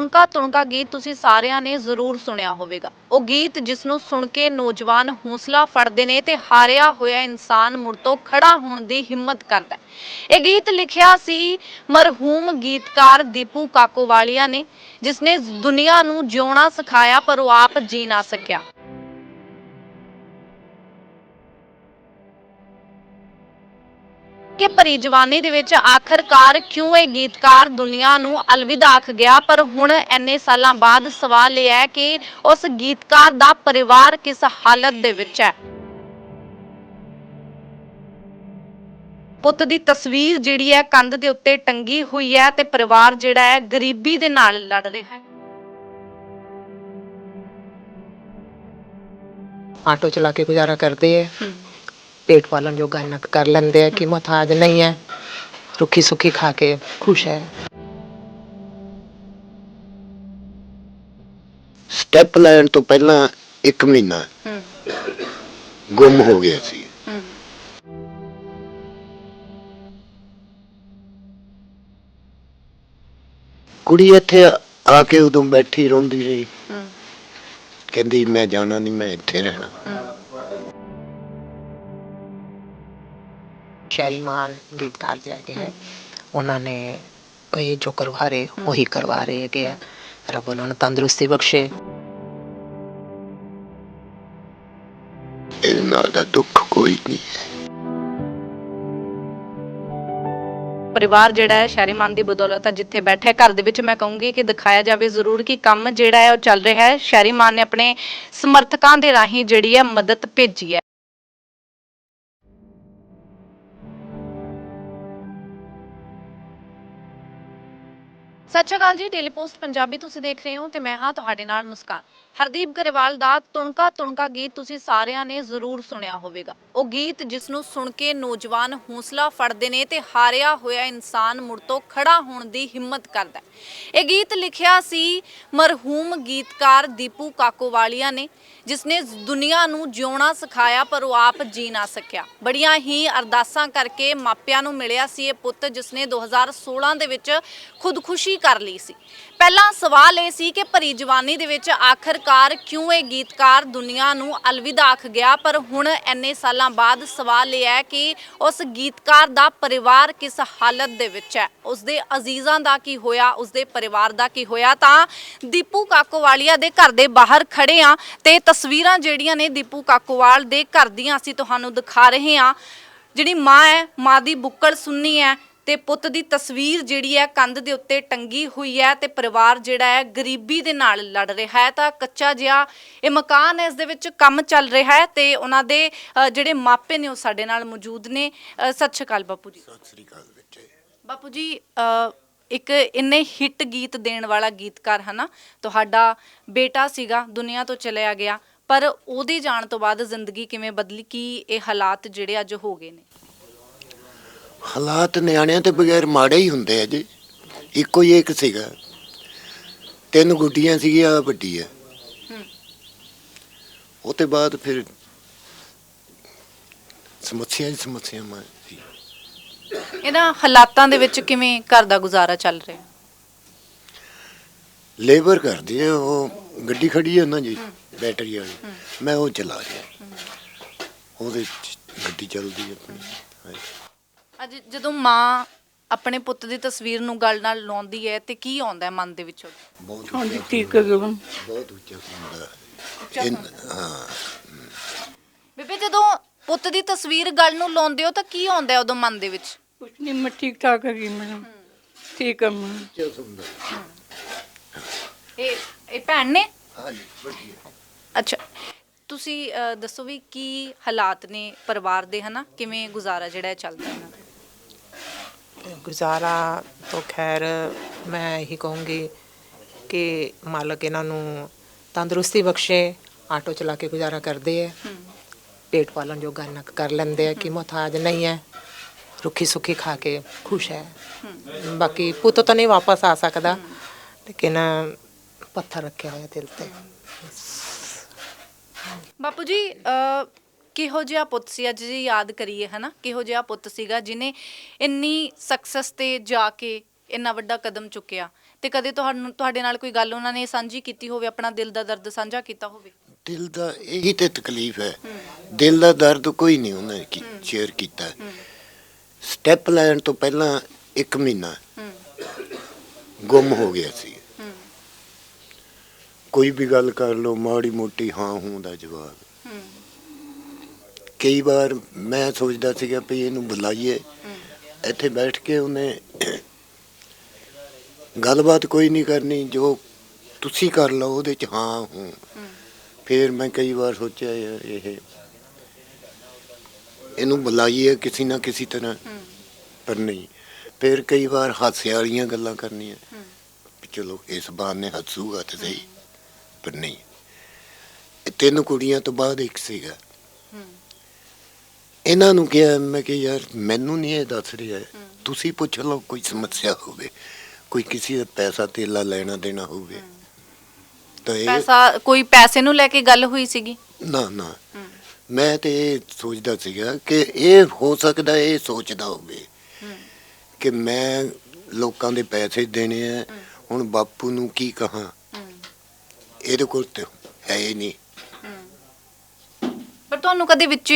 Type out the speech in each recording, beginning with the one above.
ਤੁਣਕਾ ਤੁਣਕਾ ਗੀਤ ਤੁਸੀਂ ਸਾਰਿਆਂ ਨੇ ਜ਼ਰੂਰ ਸੁਣਿਆ ਹੋਵੇਗਾ। ਉਹ ਗੀਤ ਜਿਸ ਨੂੰ ਸੁਣ ਕੇ ਨੌਜਵਾਨ ਹੌਸਲਾ ਫੜਦੇ ਨੇ ਤੇ ਹਾਰਿਆ ਹੋਇਆ ਇਨਸਾਨ ਮੁੜ ਤੋਂ ਖੜਾ ਹੋਣ ਦੀ ਹਿੰਮਤ ਕਰਦਾ ਹੈ। ਇਹ ਗੀਤ ਲਿਖਿਆ ਸੀ ਮਰਹੂਮ ਗੀਤਕਾਰ ਦੀਪੂ ਕਾਕੋਵਾਲੀਆ ਨੇ ਜਿਸ ਨੇ ਦੁਨੀਆ ਨੂੰ ਜਿਉਣਾ ਸਿਖਾਇਆ ਪਰ ਉਹ ਆਪ ਜੀ ਨਾ ਸਕਿਆ। ਕਿ ਭਰੀ ਜਵਾਨੀ ਦੇ ਵਿੱਚ ਆਖਰਕਾਰ ਕਿਉਂ ਇਹ ਗੀਤਕਾਰ ਦੁਨੀਆ ਨੂੰ ਅਲਵਿਦਾ ਆਖ ਗਿਆ? ਪਰ ਹੁਣ ਐਨੇ ਸਾਲਾਂ ਬਾਅਦ ਸਵਾਲ ਇਹ ਹੈ ਕਿ ਉਸ ਗੀਤਕਾਰ ਦਾ ਪਰਿਵਾਰ ਕਿਸ ਹਾਲਤ ਦੇ ਵਿੱਚ ਹੈ? ਪੁੱਤ ਦੀ ਤਸਵੀਰ ਜਿਹੜੀ ਹੈ ਕੰਧ ਦੇ ਉੱਤੇ ਟੰਗੀ ਹੋਈ ਹੈ ਤੇ ਪਰਿਵਾਰ ਜਿਹੜਾ ਹੈ ਗਰੀਬੀ ਦੇ ਨਾਲ ਲੜ ਰਿਹਾ ਹੈ। ਆਟੋ ਚਲਾ ਕੇ ਗੁਜ਼ਾਰਾ ਕਰਦੇ ਹੈ। पेट पालन जो गाना कर लेंदे है कि मोहताज नहीं है रुखी सुखी खा के खुश है ਸਟੈਪ ਲੈਣ ਤੋਂ ਪਹਿਲਾਂ 1 ਮਹੀਨਾ ਹੂੰ ਗੁੰਮ ਹੋ ਗਿਆ ਸੀ ਹੂੰ ਕੁੜੀ ਇੱਥੇ ਆ ਕੇ ਉਦੋਂ ਬੈਠੀ ਰੋਂਦੀ ਰਹੀ ਹੂੰ ਕਹਿੰਦੀ ਮੈਂ ਜਾਣਾ ਨਹੀਂ ਮੈਂ ਇੱਥੇ ਰਹਿਣਾ शहरी मान गीतकार जाके है उन्होंने ये जो करवा रहे वही करवा रहे है कि रब उन्होंने तंदुरुस्ती बख्शे ਇਹਦੇ ਨਾਲ ਦਾ ਦੁੱਖ ਕੋਈ ਨਹੀਂ ਪਰਿਵਾਰ ਜਿਹੜਾ ਹੈ ਸ਼ਹਿਰੀਮਾਨ ਦੀ ਬਦੌਲਤ ਹੈ ਜਿੱਥੇ ਬੈਠਾ ਹੈ ਘਰ ਦੇ ਵਿੱਚ ਮੈਂ ਕਹੂੰਗੀ ਕਿ ਦਿਖਾਇਆ ਜਾਵੇ ਜ਼ਰੂਰ ਕਿ ਕੰਮ ਜਿਹੜਾ ਹੈ ਉਹ ਚੱਲ ਰਿਹਾ ਹੈ ਸ਼ਹਿਰੀਮਾਨ ਨੇ ਆਪਣੇ ਸਮਰਥਕਾਂ ਦੇ ਰਾਹੀਂ ਜਿਹੜੀ ਹੈ ਮਦਦ ਭੇਜੀ ਹੈ ਸਤਿ ਸ਼੍ਰੀ ਅਕਾਲ ਜੀ ਡੇਲੀ ਪੋਸਟ ਪੰਜਾਬੀ ਤੁਸੀਂ ਦੇਖ ਰਹੇ ਹੋ ਤੇ ਮੈਂ ਹਾਂ ਤੁਹਾਡੇ ਨਾਲ ਮੁਸਕਾਨ। ਹਰਦੀਪ ਗਰੇਵਾਲ ਦਾ ਤੁਣਕਾ ਤੁਣਕਾ ਗੀਤ ਤੁਸੀਂ ਸਾਰਿਆਂ ਨੇ ਜ਼ਰੂਰ ਸੁਣਿਆ ਹੋਵੇਗਾ। ਉਹ ਗੀਤ ਜਿਸ ਨੂੰ ਸੁਣ ਕੇ ਨੌਜਵਾਨ ਹੌਸਲਾ ਫੜਦੇ ਨੇ ਤੇ ਹਾਰਿਆ ਹੋਇਆ ਇਨਸਾਨ ਮੁੜ ਤੋਂ ਖੜਾ ਹੋਣ ਦੀ ਹਿੰਮਤ ਕਰਦਾ ਇਹ ਗੀਤ ਲਿਖਿਆ ਸੀ ਮਰਹੂਮ ਗੀਤਕਾਰ ਦੀਪੂ ਕਾਕੋਵਾਲੀਆ ਨੇ। ਜਿਸ ਨੇ ਦੁਨੀਆ ਨੂੰ ਜਿਉਣਾ ਸਿਖਾਇਆ ਪਰ ਉਹ ਆਪ ਜੀ ਨਾ ਸਕਿਆ ਬੜੀਆਂ ਹੀ ਅਰਦਾਸਾਂ ਕਰਕੇ ਮਾਪਿਆਂ ਨੂੰ ਮਿਲਿਆ ਸੀ ਇਹ ਪੁੱਤ ਜਿਸ ਨੇ 2016 ਦੇ ਵਿੱਚ ਖੁਦਕੁਸ਼ੀ ਕਰ ਲਈ ਸੀ। ਪਹਿਲਾ ਸਵਾਲ ਇਹ ਸੀ ਕਿ ਭਰੀ ਜਵਾਨੀ ਦੇ ਵਿੱਚ ਆਖਰਕਾਰ ਕਿਉਂ ਇਹ ਗੀਤਕਾਰ ਦੁਨੀਆ ਨੂੰ ਅਲਵਿਦਾ ਆਖ ਗਿਆ? ਪਰ ਹੁਣ ਐਨੇ ਸਾਲਾਂ ਬਾਅਦ ਸਵਾਲ ਇਹ ਹੈ ਕਿ ਉਸ ਗੀਤਕਾਰ ਦਾ ਪਰਿਵਾਰ ਕਿਸ ਹਾਲਤ ਦੇ ਵਿੱਚ ਹੈ? ਉਸ ਦੇ ਅਜ਼ੀਜ਼ਾਂ ਦਾ ਕੀ ਹੋਇਆ? ਉਸ ਦੇ ਪਰਿਵਾਰ ਦਾ ਕੀ ਹੋਇਆ? ਤਾਂ ਦੀਪੂ ਕਾਕੋਵਾਲੀਆ ਦੇ ਘਰ ਦੇ ਬਾਹਰ ਖੜੇ ਆ ਤੇ ਤਸਵੀਰਾਂ ਜਿਹੜੀਆਂ ਨੇ ਦੀਪੂ ਕਾਕੋਵਾਲ ਦੇ ਘਰ ਦੀਆਂ ਅਸੀਂ ਤੁਹਾਨੂੰ ਦਿਖਾ ਰਹੇ ਹਾਂ। ਜਿਹੜੀ ਮਾਂ ਹੈ ਮਾਂ ਦੀ ਬੁੱਕਲ ਸੁੰਨੀ ਹੈ ਤੇ ਪੁੱਤ ਦੀ ਤਸਵੀਰ ਜਿਹੜੀ ਹੈ ਕੰਧ ਦੇ ਉੱਤੇ ਟੰਗੀ ਹੋਈ ਹੈ ਤੇ ਪਰਿਵਾਰ ਜਿਹੜਾ ਹੈ ਗਰੀਬੀ ਦੇ ਨਾਲ ਲੜ ਰਿਹਾ ਹੈ। ਤਾਂ ਕੱਚਾ ਜਿਹਾ ਇਹ ਮਕਾਨ ਹੈ ਇਸ ਦੇ ਵਿੱਚ ਕੰਮ ਚੱਲ ਰਿਹਾ ਹੈ ਤੇ ਉਹਨਾਂ ਦੇ ਅ, ਜਿਹੜੇ ਮਾਪੇ ਨੇ ਉਹ ਸਾਡੇ ਨਾਲ ਮੌਜੂਦ ਨੇ। ਅ, ਸਤਿ ਸ਼੍ਰੀ ਅਕਾਲ ਬਾਪੂ ਜੀ। ਸਤਿ ਸ੍ਰੀ ਅਕਾਲ ਬੱਚੇ। ਬਾਪੂ ਜੀ ਅ, ਇੱਕ ਇੰਨੇ ਹਿੱਟ ਗੀਤ ਦੇਣ ਵਾਲਾ ਗੀਤਕਾਰ ਹਨਾ ਤੁਹਾਡਾ ਬੇਟਾ ਸੀਗਾ ਦੁਨੀਆ ਤੋਂ ਚਲਿਆ ਗਿਆ ਪਰ ਉਹਦੇ ਜਾਣ ਤੋਂ ਬਾਅਦ ਜ਼ਿੰਦਗੀ ਕਿਵੇਂ ਬਦਲੀ ਕੀ ਇਹ ਹਾਲਾਤ ਜਿਹੜੇ ਅੱਜ ਹੋ ਗਏ ਨੇ? ਹਾਲਾਤ ਨਿਆਣਿਆਂ ਤੇ ਬਗੈਰ ਮਾੜੇ ਹੀ ਹੁੰਦੇ ਆ ਜੀ ਇੱਕੋ ਹੀ ਇੱਕ ਸੀਗਾ ਤਿੰਨ ਗੁੱਡੀਆਂ ਸੀਗੀਆਂ ਆਹ ਵੱਡੀ ਆ। ਹੂੰ। ਉਹ ਤੇ ਬਾਅਦ ਫਿਰ ਸਮੱਸਿਆ ਹੀ ਸਮੱਸਿਆ ਮੈਂ। ਇਹਨਾਂ ਹਾਲਾਤਾਂ ਦੇ ਵਿੱਚ ਕਿਵੇਂ ਘਰ ਦਾ ਗੁਜ਼ਾਰਾ ਚੱਲ ਰਿਹਾ? ਲੇਬਰ ਕਰਦੇ ਆ ਉਹ ਗੱਡੀ ਖੜੀ ਹੈ ਨਾ ਜੀ ਬੈਟਰੀ ਵਾਲੀ। ਮੈਂ ਉਹ ਚਲਾ ਰਿਹਾ। ਉਹਦੇ 'ਚ ਗੱਡੀ ਚੱਲਦੀ ਹੈ ਆਪਣੀ। ਹਾਂਜੀ। ਅੱਜ ਜਦੋਂ ਮਾਂ ਆਪਣੇ ਪੁੱਤ ਦੀ ਤਸਵੀਰ ਨੂੰ ਗੱਲ ਨਾਲ ਲਾਉਂਦੀ ਹੈ ਤੇ ਕੀ ਆਉਂਦਾ ਹੈ ਮਨ ਦੇ ਵਿੱਚ? ਉਹਦੇ? ਬਹੁਤ ਹਾਂਜੀ ਉੱਚਾ ਠੀਕ ਹੈ ਗਗਨ ਬਹੁਤ ਉੱਚਾ ਹੁੰਦਾ ਹਾਂ। ਬੇਬੇ ਜਦੋਂ ਪੁੱਤ ਦੀ ਤਸਵੀਰ ਗੱਲ ਨੂੰ ਲਾਉਂਦੇ ਹੋ ਤਾਂ ਕੀ ਆਉਂਦਾ ਹੈ ਉਦੋਂ ਮਨ ਦੇ ਵਿੱਚ? ਕੁਛ ਨਹੀਂ ਮੈਂ ਠੀਕ ਠਾਕ ਹੈਗੀ ਮੈਡਮ। ਠੀਕ ਹਾਂ ਮੈਂ ਕਿਉਂ ਸੁਣਦਾ। ਇਹ ਇਹ ਭੈਣ ਨੇ? ਹਾਂਜੀ ਅੱਛਾ ਤੁਸੀਂ ਦੱਸੋ ਵੀ ਕੀ ਹਾਲਾਤ ਨੇ ਪਰਿਵਾਰ ਦੇ ਹਨਾ? ਕਿਵੇਂ ਗੁਜ਼ਾਰਾ ਜਿਹੜਾ ਚੱਲਦਾ ਹੈ? ਗੁਜ਼ਾਰਾ ਤੋਂ ਖੈਰ ਮੈਂ ਇਹੀ ਕਹੂੰਗੀ ਕਿ ਮਾਲਕ ਇਹਨਾਂ ਨੂੰ ਤੰਦਰੁਸਤੀ ਬਖਸ਼ੇ ਆਟੋ ਚਲਾ ਕੇ ਗੁਜ਼ਾਰਾ ਕਰਦੇ ਹੈ। ਪੇਟ ਪਾਲਣ ਜੋਗਾ ਨਾ ਕਰ ਲੈਂਦੇ ਹੈ ਕਿ ਮੁਹਤਾਜ ਨਹੀਂ ਹੈ। ਰੁੱਖੀ ਸੁੱਕੀ ਖਾ ਕੇ ਖੁਸ਼ ਹੈ। ਬਾਕੀ ਪੁੱਤ ਤਾਂ ਨਹੀਂ ਵਾਪਸ ਆ ਸਕਦਾ ਲੇਕਿਨ ਪੱਥਰ ਰੱਖਿਆ ਹੋਇਆ ਦਿਲ ਤੇ। ਬਾਪੂ ਜੀ ਕਿਹੋ ਜਿਹਾ ਪੁੱਤ ਸੀ? ਅੱਜ ਜੀ ਯਾਦ ਕਰੀਏ ਹਨਾ? ਕਿਹੋ ਜਿਹਾ ਪੁੱਤ ਸੀਗਾ ਜਿਨੇ ਇੰਨੀ ਸਕਸੈਸ ਤੇ ਜਾ ਕੇ ਇੰਨਾ ਵੱਡਾ ਕਦਮ ਚੁੱਕਿਆ? ਤੇ ਕਦੇ ਤੁਹਾਨੂੰ ਤੁਹਾਡੇ ਨਾਲ ਕੋਈ ਗੱਲ ਉਹਨਾਂ ਨੇ ਸਾਂਝੀ ਕੀਤੀ ਹੋਵੇ ਆਪਣਾ ਦਿਲ ਦਾ ਦਰਦ ਸਾਂਝਾ ਕੀਤਾ ਹੋਵੇ? ਦਿਲ ਦਾ ਇਹੀ ਤੇ ਤਕਲੀਫ ਹੈ। ਦਿਲ ਦਾ ਦਰਦ ਕੋਈ ਨਹੀਂ ਉਹਨੇ ਸ਼ੇਅਰ ਕੀਤਾ। ਸਟੈਪ ਲੈਣ ਤੋਂ ਪਹਿਲਾਂ ਇੱਕ ਮਹੀਨਾ ਹੂੰ ਗੁੰਮ ਹੋ ਗਿਆ ਸੀ। ਕੋਈ ਵੀ ਗੱਲ ਕਰ ਲਓ ਮਾੜੀ ਮੋਟੀ ਹਾਂ ਹੂੰ ਦਾ ਜਵਾਬ। ਕਈ ਵਾਰ ਮੈਂ ਸੋਚਦਾ ਸੀਗਾ ਵੀ ਇਹਨੂੰ ਬੁਲਾਈਏ। ਇੱਥੇ ਬੈਠ ਕੇ ਉਹਨੇ ਗੱਲਬਾਤ ਕੋਈ ਨਹੀਂ ਕਰਨੀ ਜੋ ਤੁਸੀਂ ਕਰ ਲਓ ਉਹਦੇ ਚ ਹਾਂ ਹੂੰ। ਫਿਰ ਮੈਂ ਕਈ ਵਾਰ ਸੋਚਿਆ ਇਹ ਇਹਨੂੰ ਬੁਲਾਈਏ ਕਿਸੇ ਨਾ ਕਿਸੇ ਤਰ੍ਹਾਂ। ਪਰ ਨਹੀਂ ਫਿਰ ਕਈ ਵਾਰ ਹਾਸੇ ਵਾਲੀਆਂ ਗੱਲਾਂ ਕਰਨੀਆਂ। ਚਲੋ ਇਸ ਬਹਾਨੇ ਹੱਸੂਗਾ ਤੇ ਸਹੀ ਪਰ ਨਹੀਂ। ਇਹ ਤਿੰਨ ਕੁੜੀਆਂ ਤੋਂ ਬਾਅਦ ਇੱਕ ਸੀਗਾ। ਇਹਨਾਂ ਨੂੰ ਕਿਹਾ ਮੈਂ ਕਿ ਯਾਰ ਮੈਨੂੰ ਨਹੀਂ ਇਹ ਦੱਸ ਰਿਹਾ। ਤੁਸੀਂ ਪੁੱਛ ਲਓ ਕੋਈ ਸਮੱਸਿਆ ਹੋਵੇ ਕੋਈ ਕਿਸੇ ਦਾ ਪੈਸਾ ਤੇਲਾ ਲੈਣਾ ਦੇਣਾ ਹੋਵੇ। ਤਾਂ ਇਹ ਪੈਸਾ ਕੋਈ ਪੈਸੇ ਨੂੰ ਲੈ ਕੇ ਗੱਲ ਹੋਈ ਸੀਗੀ? ਨਾ ਨਾ। ਮੈਂ ਤੇ ਇਹ ਸੋਚਦਾ ਸੀਗਾ ਕਿ ਇਹ ਹੋ ਸਕਦਾ ਇਹ ਸੋਚਦਾ ਹੋਵੇ ਕਿ ਮੈਂ ਲੋਕਾਂ ਦੇ ਪੈਸੇ ਦੇਣੇ ਆ ਹੁਣ ਬਾਪੂ ਨੂੰ ਕੀ ਕਹਾਂ? ਇਹਦੇ ਕੋਲ ਤੇ ਹੈ ਹੀ ਨਹੀਂ। ਪਰ ਤੁਹਾਨੂੰ ਕਦੇ ਵਿੱਚ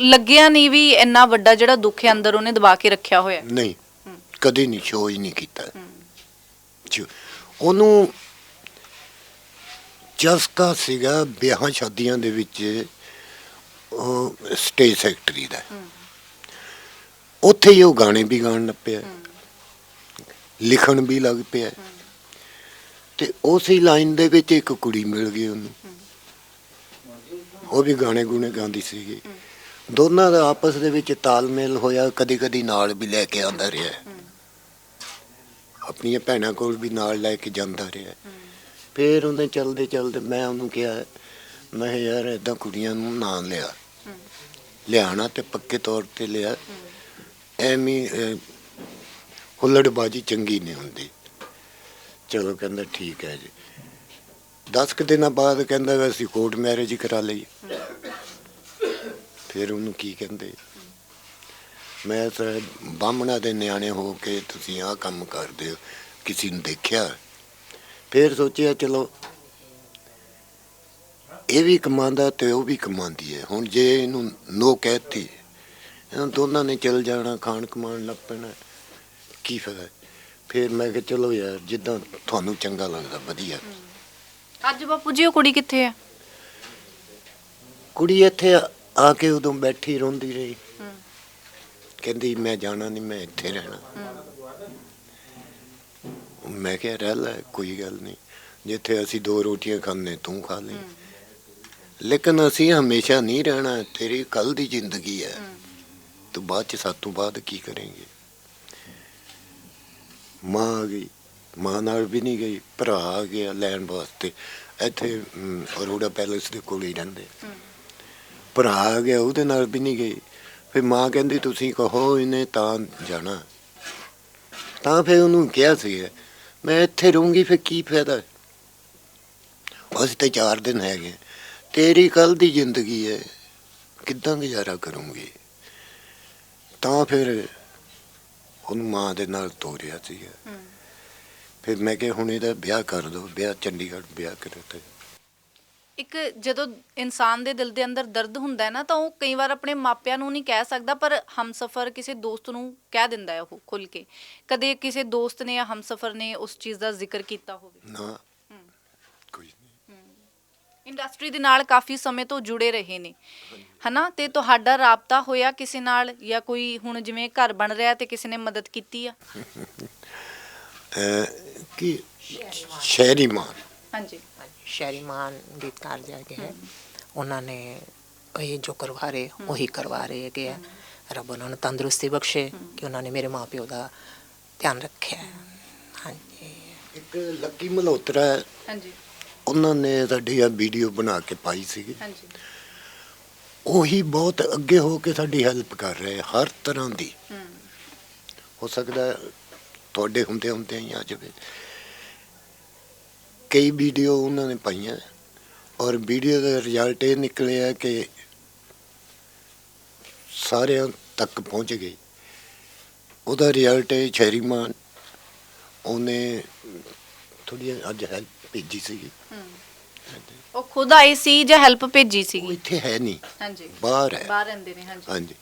ਲੱਗਿਆ ਨਹੀਂ ਵੀ ਇੰਨਾ ਵੱਡਾ ਜਿਹੜਾ ਦੁੱਖ ਹੈ ਅੰਦਰ ਉਹਨੇ ਦਬਾ ਕੇ ਰੱਖਿਆ ਹੋਇਆ? ਹੈ? ਨਹੀਂ ਕਦੇ ਨਹੀਂ ਸ਼ੋਅ ਹੀ ਨਹੀਂ ਕੀਤਾ। ਜੀ। ਉਹਨੂੰ ਚਸਕਾ ਸੀਗਾ ਵਿਆਹਾਂ ਸ਼ਾਦੀਆਂ ਦੇ ਵਿੱਚ ਉਹ ਸਟੇਜ ਸੈਕਟਰੀ ਦਾ। ਉੱਥੇ ਹੀ ਉਹ ਗਾਣੇ ਵੀ ਗਾਣ ਲੱਗ ਪਿਆ। ਲਿਖਣ ਵੀ ਲੱਗ ਪਿਆ। ਤੇ ਉਸੇ ਲਾਈਨ ਦੇ ਵਿੱਚ ਇੱਕ ਕੁੜੀ ਮਿਲ ਗਈ ਉਹਨੂੰ। ਉਹ ਵੀ ਗਾਣੇ ਗੁਣੇ ਗਾਉਂਦੀ ਸੀਗੀ। ਦੋਨਾਂ ਦਾ ਆਪਸ ਦੇ ਵਿੱਚ ਤਾਲਮੇਲ ਹੋਇਆ। ਕਦੀ ਕਦੀ ਨਾਲ ਵੀ ਲੈ ਕੇ ਆਉਂਦਾ ਰਿਹਾ। ਆਪਣੀਆਂ ਭੈਣਾਂ ਕੋਲ ਵੀ ਨਾਲ ਲੈ ਕੇ ਜਾਂਦਾ ਰਿਹਾ। ਫਿਰ ਉਹਨੇ ਚਲਦੇ ਚਲਦੇ ਮੈਂ ਉਹਨੂੰ ਕਿਹਾ, ਮੈਂ ਯਾਰ, ਏਦਾਂ ਕੁੜੀਆਂ ਨੂੰ ਨਾਂ ਲਿਆ। ਲਿਆਣਾ ਤੇ ਪੱਕੇ ਤੌਰ ਤੇ ਲਿਆ। ਐਵੇਂ ਹੁੱਲੜਬਾਜੀ ਚੰਗੀ ਨਹੀਂ ਹੁੰਦੀ। ਚਲੋ ਕਹਿੰਦਾ ਠੀਕ ਹੈ ਜੀ। 10 ਕੁ ਦਿਨਾਂ ਬਾਅਦ ਕਹਿੰਦਾ ਵੀ ਅਸੀਂ ਕੋਰਟ ਮੈਰਿਜ ਕਰਾ ਲਈ ਫਿਰ ਉਹਨੂੰ ਕੀ ਕਹਿੰਦੇ? ਮੈਂ ਤਾਂ ਬਾਹਮਣਾ ਦੇ ਨਿਆਣੇ ਹੋ ਕੇ ਤੁਸੀਂ ਆਹ ਕੰਮ ਕਰਦੇ ਹੋ, ਕਿਸੇ ਨੂੰ ਦੇਖਿਆ? ਫਿਰ ਸੋਚਿਆ, ਚਲੋ ਇਹ ਵੀ ਕਮਾਉਂਦਾ ਤੇ ਉਹ ਵੀ ਕਮਾਉਂਦੀ ਹੈ। ਹੁਣ ਜੇ ਇਹਨੂੰ ਨੋ ਕਹਿਤੀ ਇਹਨਾਂ ਦੋਨਾਂ ਨੇ ਚਲ ਜਾਣਾ ਖਾਣ ਕਮਾਉਣ ਲੱਗ ਪੈਣਾ ਕੀ ਫਾਇਦਾ? ਫਿਰ ਮੈਂ ਕਿਹਾ ਚਲੋ ਯਾਰ ਜਿੱਦਾਂ ਤੁਹਾਨੂੰ ਚੰਗਾ ਲੱਗਦਾ ਵਧੀਆ। ਅੱਜ ਬਾਪੂ ਜੀ ਉਹ ਕੁੜੀ ਕਿੱਥੇ ਹੈ ਕੁੜੀ ਇੱਥੇ ਆ- ਆ ਕੇ ਉਦੋਂ ਬੈਠੀ ਰੋਂਦੀ ਰਹੀ। ਕਹਿੰਦੀ ਮੈਂ ਜਾਣਾ ਨਹੀਂ ਮੈਂ ਇੱਥੇ ਰਹਿਣਾ। ਮੈਂ ਕਿਹਾ ਰਹਿ ਲੈ ਕੋਈ ਗੱਲ ਨਹੀਂ ਜਿੱਥੇ ਅਸੀਂ ਦੋ ਰੋਟੀਆਂ ਖਾਂਦੇ ਤੂੰ ਖਾ ਲਈ। ਲੇਕਿਨ ਅਸੀਂ ਹਮੇਸ਼ਾ ਨਹੀਂ ਰਹਿਣਾ ਤੇਰੀ ਕੱਲ ਦੀ ਜ਼ਿੰਦਗੀ ਹੈ। ਤੂੰ ਬਾਅਦ ਚ ਸਾਤੋਂ ਬਾਅਦ ਕੀ ਕਰੇਂਗੇ? ਮਾਂ ਆ ਗਈ। ਮਾਂ ਨਾਲ ਵੀ ਨਹੀਂ ਗਈ ਭਰਾ ਆ ਗਿਆ ਲੈਣ ਵਾਸਤੇ। ਇੱਥੇ ਅਰੋੜਾ ਪੈਲੇਸ ਦੇ ਕੋਲ ਹੀ ਰਹਿੰਦੇ। ਭਰਾ ਆ ਗਿਆ ਉਹਦੇ ਨਾਲ ਵੀ ਨਹੀਂ ਗਈ। ਫਿਰ ਮਾਂ ਕਹਿੰਦੀ ਤੁਸੀਂ ਕਹੋ ਇਹਨੇ ਤਾਂ ਜਾਣਾ। ਤਾਂ ਫਿਰ ਉਹਨੂੰ ਕਿਹਾ ਸੀ ਮੈਂ ਇੱਥੇ ਰਹੂੰਗੀ ਫਿਰ ਕੀ ਫਾਇਦਾ? ਅਸੀਂ ਤੇ ਚਾਰ ਦਿਨ ਹੈਗੇ। ਤੇਰੀ ਕੱਲ ਦੀ ਜ਼ਿੰਦਗੀ ਹੈ ਕਿੱਦਾਂ ਗੁਜ਼ਾਰਾ ਕਰੂੰਗੀ? ਤਾਂ ਫਿਰ ਉਹਨੂੰ ਮਾਂ ਦੇ ਨਾਲ ਤੋਰਿਆ ਸੀਗਾ। ਫਿਰ ਮੈਂ ਕਿਹਾ ਹੁਣ ਇਹਦਾ ਵਿਆਹ ਕਰ ਦੋ ਵਿਆਹ ਚੰਡੀਗੜ੍ਹ ਵਿਆਹ ਕਰੇ ਤੇ। ਇੱਕ ਜਦੋਂ ਇਨਸਾਨ ਦੇ ਦਿਲ ਦੇ ਅੰਦਰ ਦਰਦ ਹੁੰਦਾ ਹੈ ਨਾ ਤਾਂ ਉਹ ਕਈ ਵਾਰ ਆਪਣੇ ਮਾਪਿਆਂ ਨੂੰ ਨਹੀਂ ਕਹਿ ਸਕਦਾ ਪਰ ਹਮਸਫਰ ਕਿਸੇ ਦੋਸਤ ਨੂੰ ਕਹਿ ਦਿੰਦਾ ਹੈ ਉਹ ਖੁੱਲ ਕੇ। ਕਦੇ ਕਿਸੇ ਦੋਸਤ ਨੇ ਜਾਂ ਹਮਸਫਰ ਨੇ ਉਸ ਚੀਜ਼ ਦਾ ਜ਼ਿਕਰ ਕੀਤਾ ਹੋਵੇ। ਨਾ। ਕੋਈ ਇੰਡਸਟਰੀ ਦੇ ਨਾਲ ਕਾਫੀ ਸਮੇਂ ਤੋਂ ਜੁੜੇ ਰਹੇ ਨੇ। ਹਨਾ? ਤੇ ਤੁਹਾਡਾ ਰਾਬਤਾ ਹੋਇਆ ਕਿਸੇ ਨਾਲ ਜਾਂ ਕੋਈ ਹੁਣ ਜਿਵੇਂ ਘਰ ਬਣ ਰਿਹਾ ਤੇ ਕਿਸੇ ਨੇ ਮਦਦ ਕੀਤੀ ਆ? ਅਹ, ਕਿ? ਸ਼ਹਿਰੀ ਮਾਂ ਹਾਂਜੀ। ਸ਼ੈਰੀਮਾਨ ਗੀਤਕਾਰ ਜਾ ਕੇ ਹੈ। ਉਹਨਾਂ ਨੇ ਇਹ ਜੋ ਕਰਵਾ ਰਹੇ ਉਹੀ ਕਰਵਾ ਰਹੇ ਹੈਗੇ ਆ। ਰੱਬ ਉਹਨਾਂ ਨੂੰ ਤੰਦਰੁਸਤੀ ਬਖਸ਼ੇ ਕਿ ਉਹਨਾਂ ਨੇ ਮੇਰੇ ਮਾਪਿਓ ਦਾ ਧਿਆਨ ਰੱਖਿਆ। ਹੈ। ਹਾਂਜੀ। ਇੱਕ ਲੱਕੀ ਮਲਹੋਤਰਾ ਹਾਂਜੀ। ਉਹਨਾਂ ਨੇ ਸਾਡੀ ਆ ਵੀਡੀਓ ਬਣਾ ਕੇ ਪਾਈ ਸੀਗੀ। ਹਾਂਜੀ। ਉਹੀ ਬਹੁਤ ਅੱਗੇ ਹੋ ਕੇ ਸਾਡੀ ਹੈਲਪ ਕਰ ਰਹੇ ਹਰ ਤਰ੍ਹਾਂ ਦੀ। ਹੂੰ। ਸਕਦਾ ਤੁਹਾਡੇ ਹੁੰਦੇ ਹੁੰਦੇ ਹੀ ਆ ਜਾਵੇ। ਕਈ ਵੀਡੀਓ ਉਹਨਾਂ ਨੇ ਪਾਈਆਂ ਔਰ ਵੀਡੀਓ ਦਾ ਰਿਜ਼ਲਟ ਇਹ ਨਿਕਲਿਆ ਕਿ ਸਾਰਿਆਂ ਤੱਕ ਪਹੁੰਚ ਗਈ ਉਹਦਾ ਰਿਜ਼ਲਟ ਹੈ ਸ਼ਹਿਰੀਮਾਨ ਉਹਨੇ ਥੋੜੀ ਅੱਜ ਹੈਲਪ ਭੇਜੀ ਸੀਗੀ। ਉਹ ਖੁਦ ਆਏ ਸੀ ਜਾਂ ਹੈਲਪ ਭੇਜੀ ਉਹ ਸੀਗੀ? ਇੱਥੇ ਹੈ ਨਹੀਂ। ਹਾਂਜੀ। ਬਾਹਰ ਹੈ। ਬਾਹਰ ਰਹਿੰਦੇ ਨੇ ਹਾਂਜੀ। ਹਾਂਜੀ।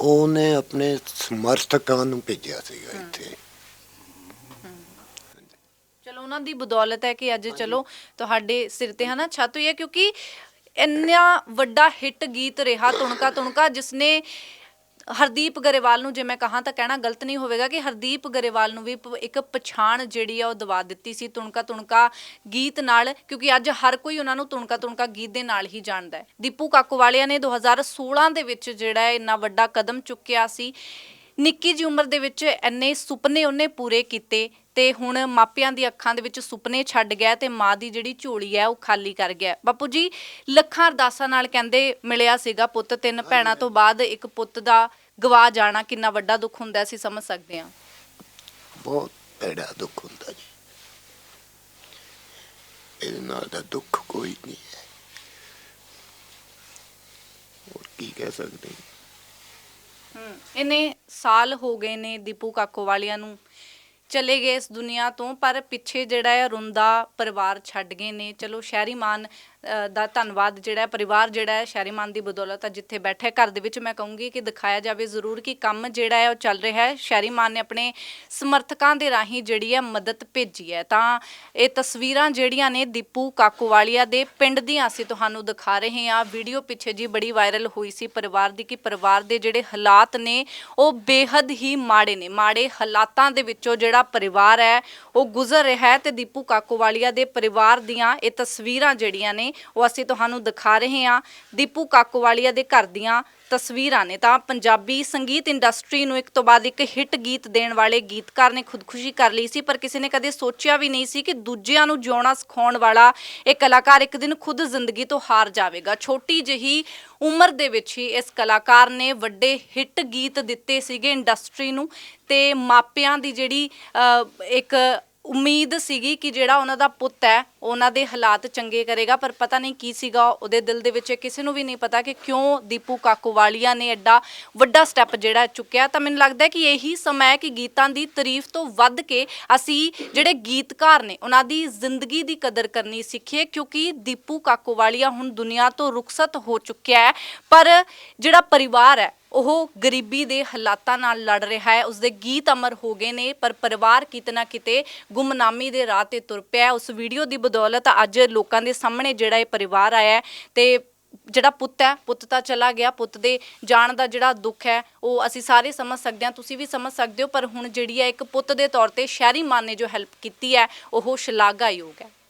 ਉਹਨੇ ਆਪਣੇ ਸਮਰਥਕਾਂ ਨੂੰ ਭੇਜਿਆ ਸੀਗਾ ਇੱਥੇ। ਚਲੋ ਉਹਨਾਂ ਦੀ ਬਦੌਲਤ ਹੈ ਕਿ ਅੱਜ ਚਲੋ ਤੁਹਾਡੇ ਸਿਰ ਤੇ ਹਨਾ ਛੱਤ ਹੋਈ ਹੈ ਕਿਉਂਕਿ ਇੰਨਾ ਵੱਡਾ ਹਿੱਟ ਗੀਤ ਰਿਹਾ ਤੁਣਕਾ ਤੁਣਕਾ ਜਿਸਨੇ ਹਰਦੀਪ ਗਰੇਵਾਲ ਨੂੰ ਜੇ ਮੈਂ ਕਹਾਂ ਤਾਂ ਕਹਿਣਾ ਗਲਤ ਨਹੀਂ ਹੋਵੇਗਾ ਕਿ ਹਰਦੀਪ ਗਰੇਵਾਲ ਨੂੰ ਵੀ ਇੱਕ ਪਛਾਣ ਜਿਹੜੀ ਆ ਉਹ ਦਵਾ ਦਿੱਤੀ ਸੀ ਤੁਣਕਾ ਤੁਣਕਾ ਗੀਤ ਨਾਲ, ਕਿਉਂਕਿ ਅੱਜ ਹਰ ਕੋਈ ਉਹਨਾਂ ਨੂੰ ਤੁਣਕਾ ਤੁਣਕਾ ਗੀਤ ਦੇ ਨਾਲ ਹੀ ਜਾਣਦਾ ਹੈ। ਦੀਪੂ ਕਾਕੂ ਕਾਕੋਵਾਲੀਆ ਨੇ 2016 ਦੇ ਵਿੱਚ ਜਿਹੜਾ ਹੈ ਇੰਨਾ ਵੱਡਾ ਕਦਮ ਚੁੱਕਿਆ ਸੀ, ਨਿੱਕੀ ਜੀ ਉਮਰ ਦੇ ਵਿੱਚ ਇੰਨੇ ਸੁਪਨੇ ਉਹਨੇ ਪੂਰੇ ਕੀਤੇ ਤੇ ਹੁਣ ਮਾਪਿਆਂ ਦੀ ਅੱਖਾਂ ਦੇ ਵਿੱਚ ਸੁਪਨੇ ਛੱਡ ਗਿਆ ਤੇ ਮਾਂ ਦੀ ਜਿਹੜੀ ਝੋਲੀ ਹੈ ਉਹ ਖਾਲੀ ਕਰ ਗਿਆ। ਬਾਪੂ ਜੀ ਲੱਖਾਂ ਅਰਦਾਸਾਂ ਨਾਲ ਕਹਿੰਦੇ ਮਿਲਿਆ ਸੀਗਾ ਪੁੱਤ ਤਿੰਨ ਭੈਣਾਂ ਤੋਂ ਬਾਅਦ ਇੱਕ ਪੁੱਤ ਦਾ ਗਵਾ ਜਾਣਾ ਕਿੰਨਾ ਵੱਡਾ ਦੁੱਖ ਹੁੰਦਾ ਸੀ ਸਮਝ ਸਕਦੇ ਹਾਂ। ਬਹੁਤ ਭੈੜਾ ਦੁੱਖ ਹੁੰਦਾ ਜੀ। ਇਹਦੇ ਨਾਲ ਦਾ ਦੁੱਖ ਕੋਈ ਨਹੀਂ ਹੈ। ਹੋਰ ਕੀ ਕਹਿ ਸਕਦੇ? ਹਾਂ? ਹਮ, ਇੰਨੇ ਸਾਲ ਹੋ ਗਏ ਨੇ ਦੀਪੂ ਕਾਕੋਵਾਲੀਆ ਨੂੰ। ਚਲੇ ਗਏ ਇਸ ਦੁਨੀਆ ਤੋਂ, ਪਰ ਪਿੱਛੇ ਜਿਹੜਾ ਹੈ ਰੁੰਦਾ ਪਰਿਵਾਰ ਛੱਡ ਗਏ ਨੇ। ਚਲੋ ਸ਼ਹਿਰੀ ਮਾਨ ਅ, ਦਾ ਧੰਨਵਾਦ ਜਿਹੜਾ ਹੈ ਪਰਿਵਾਰ ਜਿਹੜਾ ਹੈ ਸ਼ਹਿਰੀ ਮਾਨ ਦੀ ਬਦੌਲਤ ਆ ਜਿੱਥੇ ਬੈਠਾ ਹੈ। ਘਰ ਦੇ ਵਿੱਚ ਮੈਂ ਕਹੂੰਗੀ ਕਿ ਦਿਖਾਇਆ ਜਾਵੇ ਜ਼ਰੂਰ ਕਿ ਕੰਮ ਜਿਹੜਾ ਹੈ ਉਹ ਚੱਲ ਰਿਹਾ ਹੈ। ਸ਼ਹਿਰੀ ਮਾਨ ਨੇ ਆਪਣੇ ਸਮਰਥਕਾਂ ਦੇ ਰਾਹੀਂ ਜਿਹੜੀ ਹੈ ਮਦਦ ਭੇਜੀ ਹੈ। ਤਾਂ ਇਹ ਤਸਵੀਰਾਂ ਜਿਹੜੀਆਂ ਨੇ ਦੀਪੂ ਕਾਕੂਵਾਲੀਆ ਦੇ ਪਿੰਡ ਦੀਆਂ ਅਸੀਂ ਤੁਹਾਨੂੰ ਦਿਖਾ ਰਹੇ ਹਾਂ। ਵੀਡੀਓ ਪਿੱਛੇ ਜੀ ਬੜੀ ਵਾਇਰਲ ਹੋਈ ਸੀ ਪਰਿਵਾਰ ਦੀ ਕਿ ਪਰਿਵਾਰ ਦੇ ਜਿਹੜੇ ਹਾਲਾਤ ਨੇ ਉਹ ਬੇਹੱਦ ਹੀ ਮਾੜੇ ਨੇ। ਮਾੜੇ ਹਾਲਾਤਾਂ ਦੇ ਵਿੱਚੋਂ ਜਿਹੜਾ ਪਰਿਵਾਰ ਹੈ ਉਹ ਗੁਜ਼ਰ ਰਿਹਾ ਹੈ ਤੇ ਦੀਪੂ ਕਾਕੂਵਾਲੀਆ ਦੇ ਪਰਿਵਾਰ ਦੀਆਂ ਇਹ ਤਸਵੀਰਾਂ ਜਿਹੜੀਆਂ ਨੇ ਉਹ ਅਸੀਂ ਤੁਹਾਨੂੰ ਦਿਖਾ ਰਹੇ ਹਾਂ। ਦੀਪੂ ਕਾਕੋਵਾਲੀਆ ਦੇ ਘਰ ਦੀਆਂ ਤਸਵੀਰਾਂ ਨੇ। ਤਾਂ ਪੰਜਾਬੀ ਸੰਗੀਤ ਇੰਡਸਟਰੀ ਨੂੰ ਇੱਕ ਤੋਂ ਬਾਅਦ ਇੱਕ ਹਿੱਟ ਗੀਤ ਦੇਣ ਵਾਲੇ ਗੀਤਕਾਰ ਨੇ ਖੁਦਕੁਸ਼ੀ ਕਰ ਲਈ ਸੀ, ਪਰ ਕਿਸੇ ਨੇ ਕਦੇ ਸੋਚਿਆ ਵੀ ਨਹੀਂ ਸੀ ਕਿ ਦੂਜਿਆਂ ਨੂੰ ਜਿਉਣਾ ਸਿਖਾਉਣ ਵਾਲਾ ਇਹ ਕਲਾਕਾਰ ਇੱਕ ਦਿਨ ਖੁਦ ਜ਼ਿੰਦਗੀ ਤੋਂ ਹਾਰ ਜਾਵੇਗਾ। ਛੋਟੀ ਜਿਹੀ ਉਮਰ ਦੇ ਵਿੱਚ ਹੀ ਇਸ ਕਲਾਕਾਰ ਨੇ ਵੱਡੇ ਹਿੱਟ ਗੀਤ ਦਿੱਤੇ ਸੀਗੇ ਇੰਡਸਟਰੀ ਨੂੰ ਤੇ ਮਾਪਿਆਂ ਦੀ ਜਿਹੜੀ ਇੱਕ ਉਮੀਦ ਸੀਗੀ ਕਿ ਜਿਹੜਾ ਉਹਨਾਂ ਦਾ ਪੁੱਤ ਹੈ, ਉਹਨਾਂ ਦੇ ਹਾਲਾਤ ਚੰਗੇ ਕਰੇਗਾ, ਪਰ ਪਤਾ ਨਹੀਂ ਕੀ ਸੀਗਾ ਉਹਦੇ ਦਿਲ ਦੇ ਵਿੱਚ ਕਿਸੇ ਨੂੰ ਵੀ ਨਹੀਂ ਪਤਾ ਕਿ ਕਿਉਂ ਦੀਪੂ ਕਾਕੋਵਾਲੀਆ ਨੇ ਐਡਾ ਵੱਡਾ ਸਟੈਪ ਜਿਹੜਾ ਚੁੱਕਿਆ। ਤਾਂ ਮੈਨੂੰ ਲੱਗਦਾ ਹੈ ਕਿ ਇਹੀ ਸਮਾਂ ਹੈ ਕਿ ਗੀਤਾਂ ਦੀ ਤਾਰੀਫ ਤੋਂ ਵੱਧ ਕੇ ਅਸੀਂ ਜਿਹੜੇ ਗੀਤਕਾਰ ਨੇ, ਉਹਨਾਂ ਦੀ ਜ਼ਿੰਦਗੀ ਦੀ ਕਦਰ ਕਰਨੀ ਸਿੱਖੀਏ, ਕਿਉਂਕਿ ਦੀਪੂ ਕਾਕੋਵਾਲੀਆ ਹੁਣ ਦੁਨੀਆ ਤੋਂ ਰੁਖਸਤ ਹੋ ਚੁੱਕਿਆ ਹੈ। ਪਰ ਜਿਹੜਾ ਪਰਿਵਾਰ ਹੈ ਉਹ ਗਰੀਬੀ ਦੇ ਹਾਲਾਤਾਂ ਨਾਲ ਲੜ ਰਿਹਾ ਹੈ। ਉਸਦੇ ਗੀਤ ਅਮਰ ਹੋ ਗਏ ਨੇ, ਪਰ ਪਰਿਵਾਰ ਕਿਤੇ ਨਾ ਕਿਤੇ ਗੁੰਮਨਾਮੀ ਦੇ ਰਾਹ ਤੇ ਤੁਰ ਪਿਆ ਹੈ। ਉਸ ਵੀਡੀਓ ਦੀ ਬਦੌਲਤ ਅੱਜ ਲੋਕਾਂ ਦੇ ਸਾਹਮਣੇ ਜਿਹੜਾ ਇਹ ਪਰਿਵਾਰ ਆਇਆ ਹੈ ਤੇ ਜਿਹੜਾ ਪੁੱਤ ਹੈ, ਪੁੱਤ ਤਾਂ ਚਲਾ ਗਿਆ। ਪੁੱਤ ਦੇ ਜਾਣ ਦਾ ਜਿਹੜਾ ਦੁੱਖ ਹੈ, ਉਹ ਅਸੀਂ ਸਾਰੇ ਸਮਝ ਸਕਦੇ ਹਾਂ, ਤੁਸੀਂ ਵੀ ਸਮਝ ਸਕਦੇ ਹੋ, ਪਰ ਹੁਣ ਜਿਹੜੀ ਹੈ ਇੱਕ ਪੁੱਤ ਦੇ ਤੌਰ ਤੇ ਸ਼ਹਿਰੀ ਮਾਂ ਨੇ ਜੋ ਹੈਲਪ ਕੀਤੀ ਹੈ, ਉਹ ਸ਼ਲਾਘਾਯੋਗ ਹੈ।